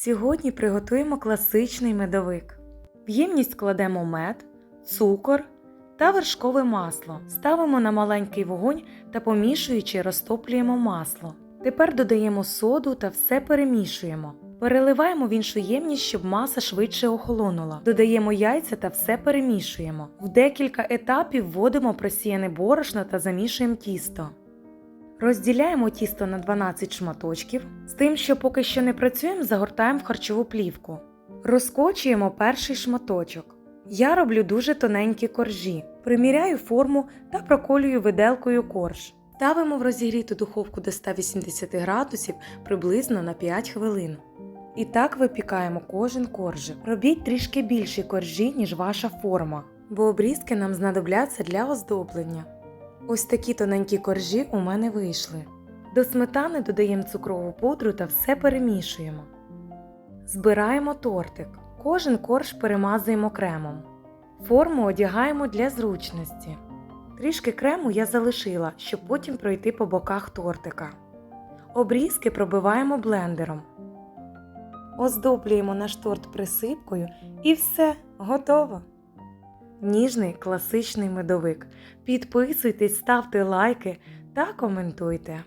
Сьогодні приготуємо класичний медовик. В ємність кладемо мед, цукор та вершкове масло. Ставимо на маленький вогонь та помішуючи розтоплюємо масло. Тепер додаємо соду та все перемішуємо. Переливаємо в іншу ємність, щоб маса швидше охолонула. Додаємо яйця та все перемішуємо. В декілька етапів вводимо просіяне борошно та замішуємо тісто. Розділяємо тісто на 12 шматочків. З тим, що поки що не працюємо, загортаємо в харчову плівку. Розкочуємо перший шматочок. Я роблю дуже тоненькі коржі, приміряю форму та проколюю виделкою корж. Ставимо в розігріту духовку до 180 градусів приблизно на 5 хвилин. І так випікаємо кожен коржик. Робіть трішки більші коржі, ніж ваша форма, бо обрізки нам знадобляться для оздоблення. Ось такі тоненькі коржі у мене вийшли. До сметани додаємо цукрову пудру та все перемішуємо. Збираємо тортик. Кожен корж перемазуємо кремом. Форму одягаємо для зручності. Трішки крему я залишила, щоб потім пройти по боках тортика. Обрізки пробиваємо блендером. Оздоблюємо наш торт присипкою і все, готово. Ніжний класичний медовик. Підписуйтесь, ставте лайки та коментуйте.